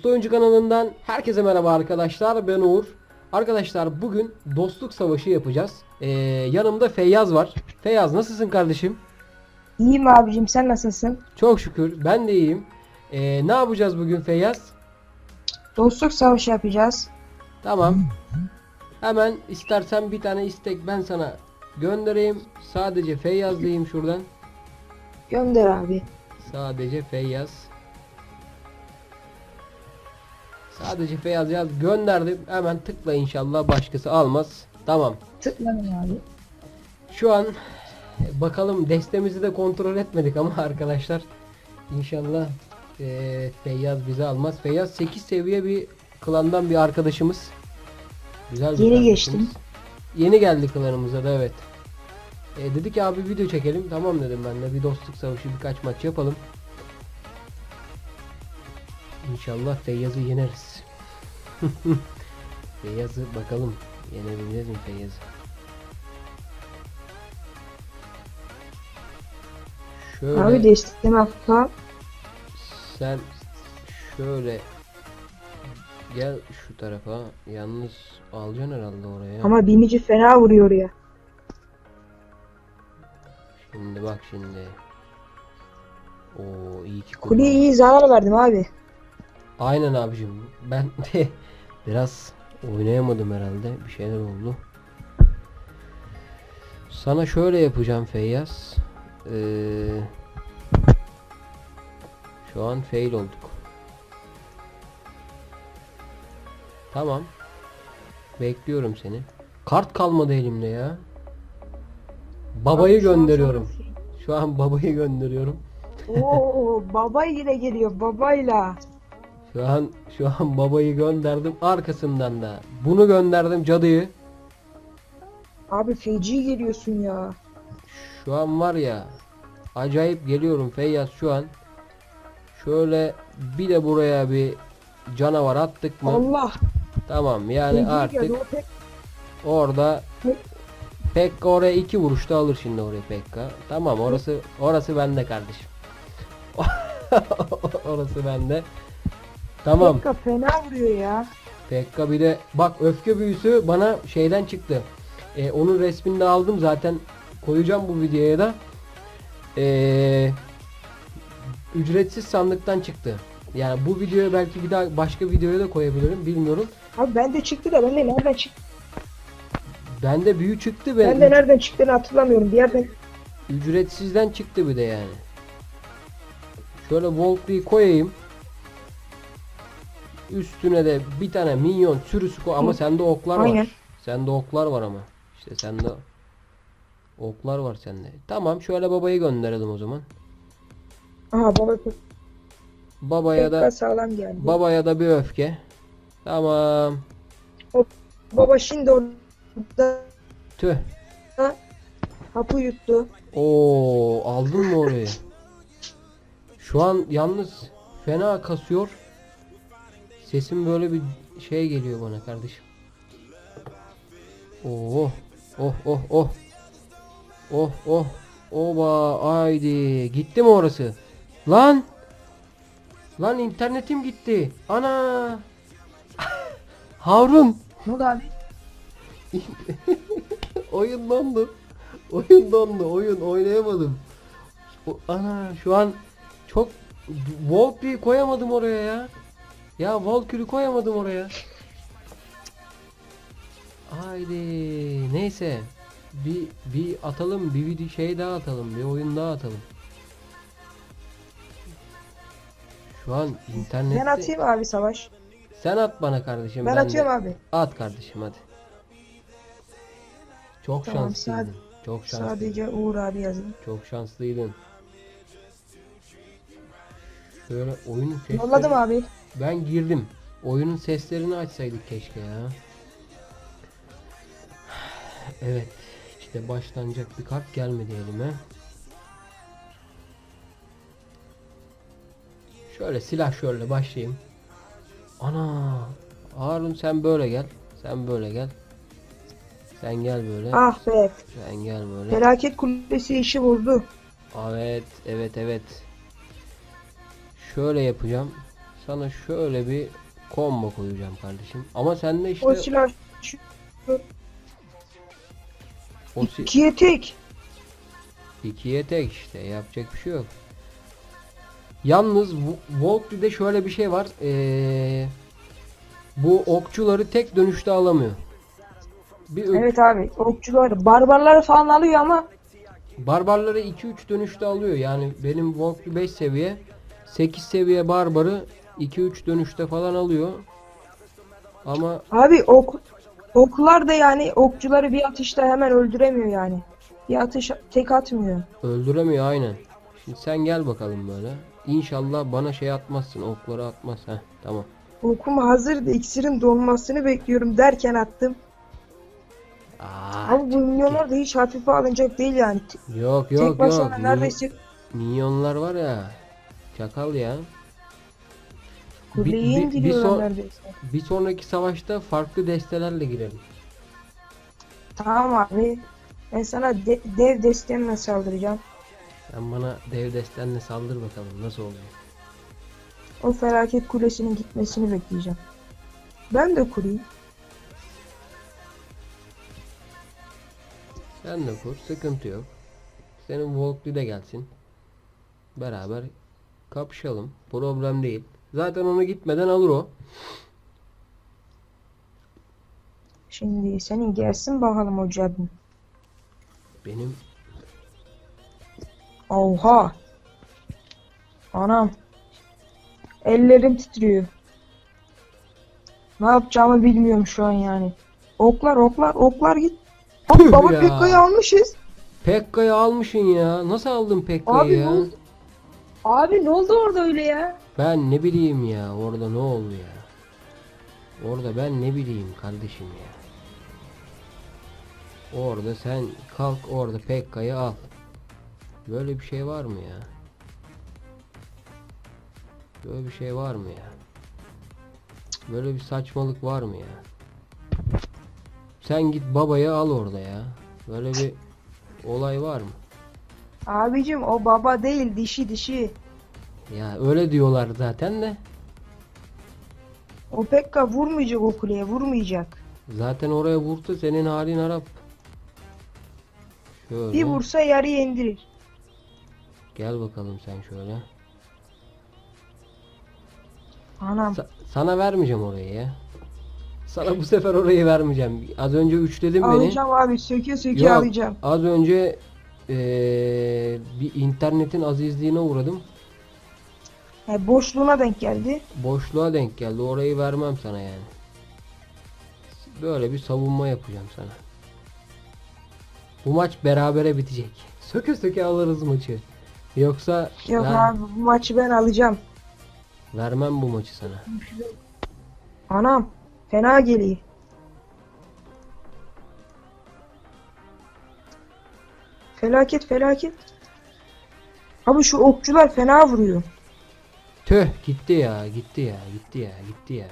Usta Oyuncu kanalından herkese merhaba arkadaşlar. Ben Uğur. Arkadaşlar bugün dostluk savaşı yapacağız. Ee, yanımda Feyyaz var. Feyyaz nasılsın kardeşim? İyiyim abicim sen nasılsın? Çok şükür ben de iyiyim. Ee, ne yapacağız bugün Feyyaz? Dostluk savaşı yapacağız. Tamam. Hemen istersen bir tane istek ben sana göndereyim. Sadece Feyyaz diyeyim şuradan. Gönder abi. Sadece Feyyaz. Sadece Feyyaz yaz gönderdim. Hemen tıkla inşallah başkası almaz. Tamam. Tıkladım abi. Şu an bakalım destemizi de kontrol etmedik ama arkadaşlar inşallah eee Feyyaz bizi almaz. Feyyaz 8 seviye bir klandan bir arkadaşımız. Güzel bir Yeni geçtim. Yeni geldi klanımıza da evet. E, dedi ki abi video çekelim. Tamam dedim ben de bir dostluk savaşı birkaç maç yapalım. İnşallah Feyyaz'ı yeneriz. Feyyaz'ı bakalım yenebiliriz mi Feyyaz'ı? Şöyle Abi destekleme hafta. sen şöyle gel şu tarafa. Yalnız alacaksın herhalde oraya. Ama binici fena vuruyor ya. Şimdi bak şimdi. O iyi ki Kuleye kullandım. iyi zarar verdim abi. Aynen abicim. Ben de biraz oynayamadım herhalde. Bir şeyler oldu. Sana şöyle yapacağım Feyyaz. Ee, şu an fail olduk. Tamam. Bekliyorum seni. Kart kalmadı elimde ya. Babayı Abi şu an gönderiyorum. Şu an babayı gönderiyorum. Oo baba yine geliyor babayla. Şu an şu an babayı gönderdim. Arkasından da bunu gönderdim cadıyı. Abi feci geliyorsun ya. Şu an var ya acayip geliyorum Feyyaz şu an. Şöyle bir de buraya bir canavar attık mı? Allah. Tamam yani feci artık geldi, pek- orada Pek- Pekka oraya iki vuruşta alır şimdi oraya Pekka. Tamam orası orası bende kardeşim. orası bende. Tamam. Pekka fena vuruyor ya. Pekka bir de bak öfke büyüsü bana şeyden çıktı. Ee, onun resmini de aldım zaten koyacağım bu videoya da. Ee, ücretsiz sandıktan çıktı. Yani bu videoya belki bir daha başka videoya da koyabilirim bilmiyorum. Abi bende çıktı da bende nereden çıktı? Bende büyü çıktı ve Bende nereden çıktığını hatırlamıyorum. Bir yerden ücretsizden çıktı bir de yani. Şöyle Volk'u koyayım. Üstüne de bir tane minyon sürüsü koy ama Hı. sende oklar var. Aynen. Sende oklar var ama. İşte sende oklar var sende. Tamam şöyle babayı gönderelim o zaman. Aha baba Babaya da sağlam geldi. babaya da bir öfke. Tamam. Baba şimdi orada Tüh. hapı yuttu. Oo aldın mı orayı? Şu an yalnız fena kasıyor. Sesim böyle bir şey geliyor bana kardeşim. Oh oh oh oh. Oh oh. Oba haydi. Gitti mi orası? Lan. Lan internetim gitti. Ana. Harun. Ne oldu abi? Oyun dondu. Oyun dondu. Oyun oynayamadım. O, ana şu an çok Valkyrie koyamadım oraya ya. Ya Valkyrie koyamadım oraya. Haydi neyse. Bir bir atalım bir video şey daha atalım bir oyun daha atalım. Şu an internette Ben atayım abi savaş. sen at bana kardeşim Ben de- atıyorum abi. At kardeşim hadi. Çok Tamam, şanslıydın. sadece- Çok şanslıydın. Sadece Uğur abi yazın. Çok şanslıydın. Şöyle oyunun sesleri... Yolladım abi. Ben girdim. Oyunun seslerini açsaydık keşke ya. Evet. İşte başlanacak bir kart gelmedi elime. Şöyle silah şöyle başlayayım. Ana! Harun sen böyle gel. Sen böyle gel. Sen gel böyle. Ah be. Sen gel böyle. Felaket kulesi işi bozdu. Evet, evet, evet. Şöyle yapacağım. Sana şöyle bir combo koyacağım kardeşim. Ama sende işte O silah şu o si- ikiye tek. ikiye tek işte yapacak bir şey yok. Yalnız Vo- şöyle bir şey var. Ee, bu okçuları tek dönüşte alamıyor. Bir ö- Evet abi okçular barbarları falan alıyor ama Barbarları 2-3 dönüşte alıyor. Yani benim Valkyrie 5 seviye 8 seviye barbarı 2-3 dönüşte falan alıyor. Ama abi ok oklar da yani okçuları bir atışta hemen öldüremiyor yani. Bir atış tek atmıyor. öldüremiyor aynen. Şimdi sen gel bakalım böyle. İnşallah bana şey atmazsın. Okları atmaz. Heh, tamam. Okum hazırdı iksirin donmasını bekliyorum derken attım. Aa, Abi bu milyonlar da hiç hafife alınacak değil yani. T- yok Tek yok başına yok. Neredeyse Minyonlar var ya. Çakal ya. Bir- kuleye bir- bir son- neredeyse. Bir sonraki savaşta farklı destelerle girelim. Tamam abi. Ben sana de- dev destemle saldıracağım. Sen bana dev destenle saldır bakalım nasıl oluyor. O felaket kulesinin gitmesini bekleyeceğim. Ben de kurayım. Sen de kur, sıkıntı yok. Senin Valkyrie de gelsin. Beraber kapışalım. Problem değil. Zaten onu gitmeden alır o. Şimdi senin gelsin bakalım o cebin. Benim Oha. Anam. Ellerim titriyor. Ne yapacağımı bilmiyorum şu an yani. Oklar oklar oklar git. Hop Tüh baba ya. Pekka'yı almışız. Pekka'yı almışsın ya. Nasıl aldın Pekka'yı Abi ya? ne oldu? Abi ne oldu orada öyle ya? Ben ne bileyim ya. Orada ne oldu ya? Orada ben ne bileyim kardeşim ya. Orada sen kalk orada Pekka'yı al. Böyle bir şey var mı ya? Böyle bir şey var mı ya? Böyle bir saçmalık var mı ya? Sen git babayı al orada ya. Böyle bir olay var mı? Abicim o baba değil dişi dişi. Ya öyle diyorlar zaten de. O Pekka vurmayacak o kuleye vurmayacak. Zaten oraya vursa senin halin Arap. Şöyle. Bir vursa yarıya indirir. Gel bakalım sen şöyle. Anam. Sa- sana vermeyeceğim orayı ya. Sana bu sefer orayı vermeyeceğim. Az önce 3 dedim beni. Alacağım abi söke söke Yok, alacağım. Az önce eee, bir internetin azizliğine uğradım. He, boşluğuna denk geldi. Boşluğa denk geldi. Orayı vermem sana yani. Böyle bir savunma yapacağım sana. Bu maç berabere bitecek. Söke söke alırız maçı. Yoksa Yok ver- abi bu maçı ben alacağım. vermem bu maçı sana. Anam fena geliyor. Felaket felaket. Abi şu okçular fena vuruyor. Tüh gitti ya gitti ya gitti ya gitti ya.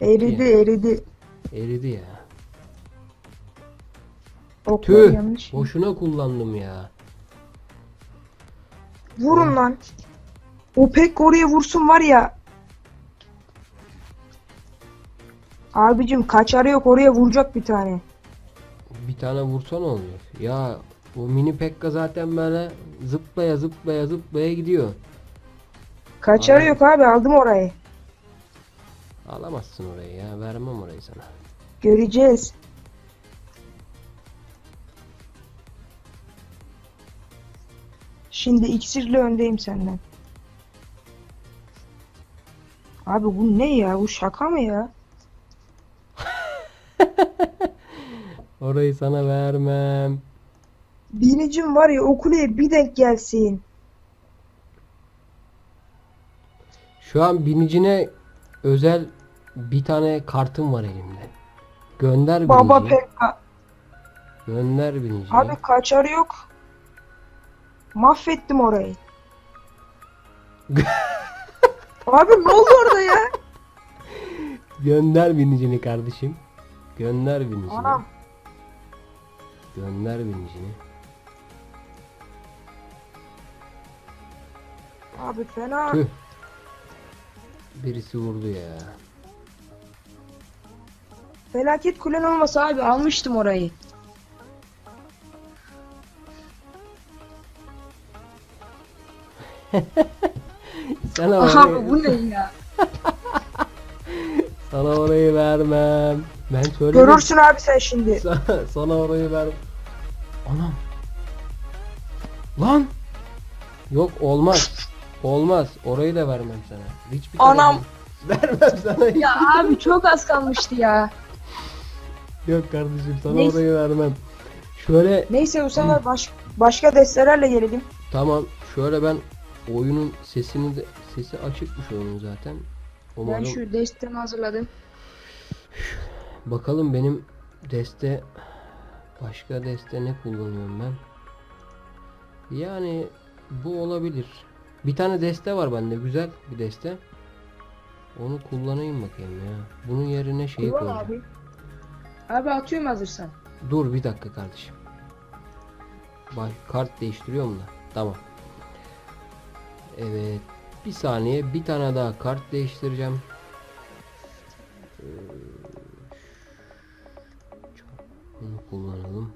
Eridi eridi. Eridi ya. Oklar Tüh yanlış. boşuna kullandım ya. Vurun lan. O pek oraya vursun var ya. Abicim kaçarı yok oraya vuracak bir tane. Bir tane vursa ne oluyor? Ya bu mini Pekka zaten böyle zıplaya zıplaya zıplaya gidiyor. Kaçarı yok abi aldım orayı. Alamazsın orayı ya. Vermem orayı sana. Göreceğiz. Şimdi iksirle öndeyim senden. Abi bu ne ya? Bu şaka mı ya? Orayı sana vermem. Binicim var ya o kuleye bir denk gelsin. Şu an binicine özel bir tane kartım var elimde. Gönder Baba biniciyi. Pekka. Gönder biniciyi. Abi kaçarı yok. Mahvettim orayı. Abi ne oldu orada ya? Gönder binicini kardeşim. Gönder binicini. Anam. Gönder binicini. Abi fena. Tüh. Birisi vurdu ya. Felaket kulen olmasa abi almıştım orayı. Sana Aha orayı, bu ne ya? sana orayı vermem. Ben söyledim. Görürsün abi sen şimdi. Sana, sana orayı ver. Anam. Lan. Yok olmaz. Olmaz. Orayı da vermem sana. Hiçbir Anam. Vermem sana. hiç. Ya abi çok az kalmıştı ya. Yok kardeşim sana Neyse. orayı vermem. Şöyle Neyse bu sefer baş, başka destelerle gelelim. tamam. Şöyle ben oyunun sesini de sesi açıkmış oyunun zaten. Ben Umarım şu destemi hazırladım. bakalım benim deste başka deste ne kullanıyorum ben? Yani bu olabilir. Bir tane deste var bende güzel bir deste. Onu kullanayım bakayım ya. Bunun yerine şeyi Kullan koyacağım. abi. Abi atıyorum hazırsan. Dur bir dakika kardeşim. Bak kart değiştiriyorum da. Tamam. Evet. Bir saniye bir tane daha kart değiştireceğim. Ee, Bunu kullanalım.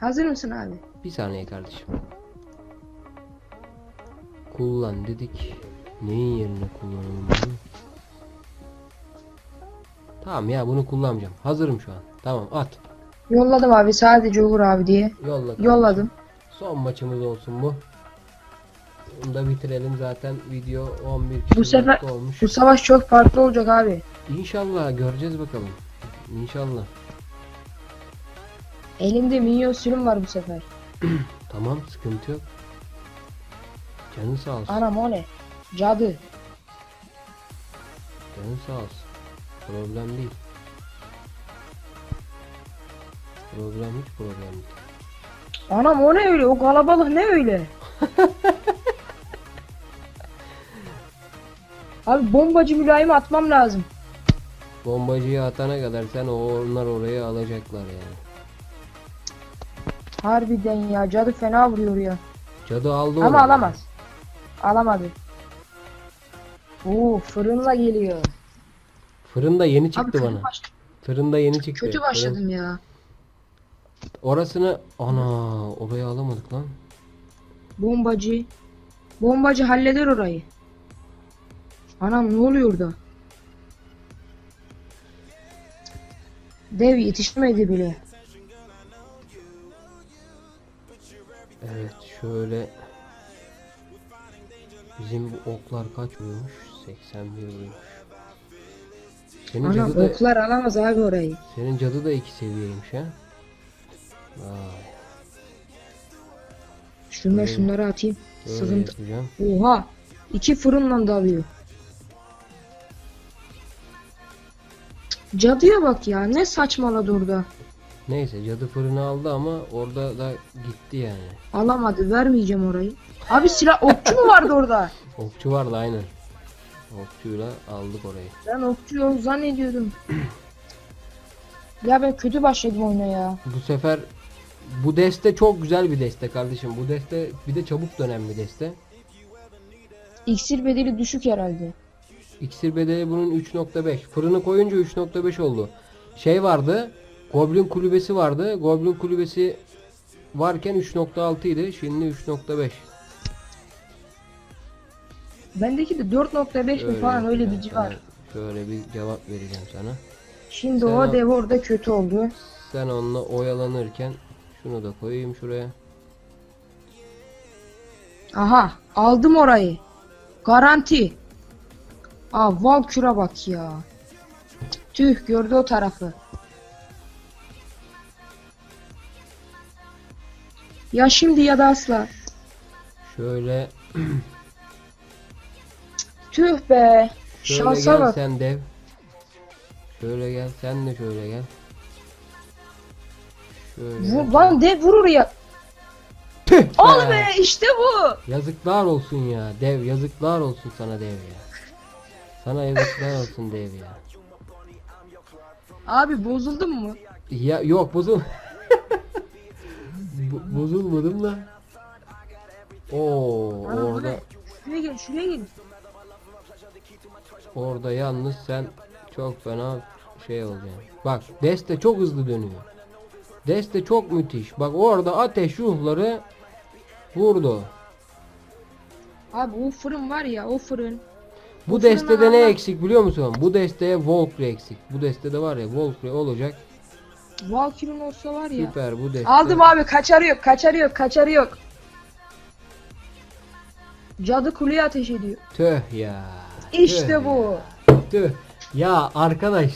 Hazır mısın abi? Bir saniye kardeşim. Kullan dedik. Neyin yerine kullanalım bunu? Tamam ya bunu kullanmayacağım. Hazırım şu an. Tamam at. Yolladım abi sadece Uğur abi diye. Yolla. kardeşim. Yolladım. Son maçımız olsun bu. Bunu da bitirelim zaten video 11 kişi Bu sefer- olmuş. Bu savaş çok farklı olacak abi. İnşallah göreceğiz bakalım. İnşallah. Elimde minyon sürüm var bu sefer. Tamam sıkıntı yok. Canın sağ olsun. Anam o ne? Cadı. Canın sağ olsun. Problem değil. Problem hiç problem değil. Anam o ne öyle? O kalabalık ne öyle? abi bombacı mülayim atmam lazım. Bombacıyı atana kadar sen o onlar orayı alacaklar yani. Harbiden ya cadı fena vuruyor ya. Cadı aldı Ama onu. alamaz. Alamadı. Oo fırınla geliyor. Fırında yeni Abi çıktı kötü, bana. baş- Fırında yeni çıktı. kötü Fırın- başladım ya. Orasını ana orayı alamadık lan. Bombacı. Bombacı halleder orayı. Anam ne oluyor da? Dev yetişmedi bile. Evet şöyle bizim bu oklar kaç vuruyormuş? 81 vuruyormuş. Senin Anam cadı da oklar alamaz abi orayı. senin cadı da iki seviyeymiş ha. Vay. Şunlar Öyle. şunları atayım. Böyle Sıkıntı. yapacağım. Oha. iki fırınla dalıyor. Cadıya bak ya ne saçmaladı orada. Neyse cadı fırını aldı ama orada da gitti yani. Alamadı vermeyeceğim orayı. Abi silah okçu mu vardı orada? Okçu vardı aynen. Okçuyla aldık orayı. Ben okçu yok zannediyordum. ya ben kötü başladım oyuna ya. Bu sefer bu deste çok güzel bir deste kardeşim. Bu deste bir de çabuk dönen bir deste. İksir bedeli düşük herhalde. İksir bedeli bunun 3.5. Fırını koyunca 3.5 oldu. Şey vardı. Goblin kulübesi vardı. Goblin kulübesi varken 3.6 idi. Şimdi 3.5. Bendeki de 4.5 mi falan öyle bir civar. Şöyle bir cevap vereceğim sana. Şimdi Sen o dev orada kötü oldu. Sen onunla oyalanırken şunu da koyayım şuraya. Aha aldım orayı. Garanti. Aa Valkür'e bak ya. Tüh gördü o tarafı. Ya şimdi ya da asla. Şöyle Tüh be. şöyle Şansa gel bak. sen dev. Şöyle gel sen de şöyle gel. Şöyle. Vur, lan dev vurur ya. Tüh Al be! be işte bu. Yazıklar olsun ya dev yazıklar olsun sana dev ya. Sana yazıklar olsun dev ya. Abi bozuldun mu? Ya yok bozul. Bo- bozulmadım da. Oo bu orada ne? Şuraya gel şuraya gel. Orada yalnız sen çok fena şey olacaksın. Bak deste çok hızlı dönüyor. Deste çok müthiş. Bak orada ateş ruhları vurdu. Abi o fırın var ya o fırın. Bu Bu destede ne Allah- eksik biliyor musun? Bu desteye Valkyrie eksik. Bu destede var ya Valkyrie olacak. Valkyrie'nin olsa var ya. Süper bu deste. Aldım abi kaçarı yok kaçarı yok kaçarı yok. Cadı kuleye ateş ediyor. Tüh ya. İşte Tüh bu. ya. Tüh. Ya arkadaş.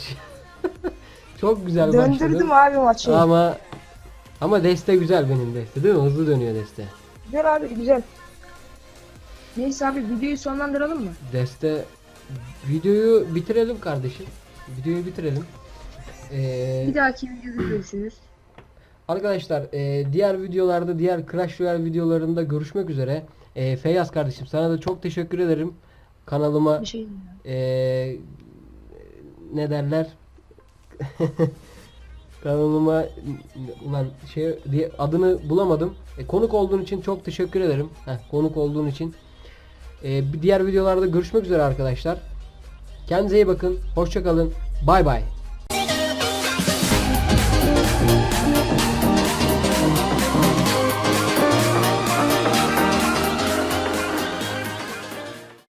çok güzel Döndürdüm başladım. abi maçı. Ama ama deste güzel benim deste değil mi? Hızlı dönüyor deste. Güzel abi güzel. Neyse abi videoyu sonlandıralım mı? Deste videoyu bitirelim kardeşim. Videoyu bitirelim. Ee, Bir dahaki videoda görüşürüz. arkadaşlar e, diğer videolarda diğer Crash Royale videolarında görüşmek üzere. E, Feyyaz kardeşim sana da çok teşekkür ederim. Kanalıma Bir şey e, ne derler? Kanalıma ulan şey diye adını bulamadım. E, konuk olduğun için çok teşekkür ederim. Heh, konuk olduğun için. E, bir diğer videolarda görüşmek üzere arkadaşlar. Kendinize iyi bakın. Hoşça kalın. Bay bay.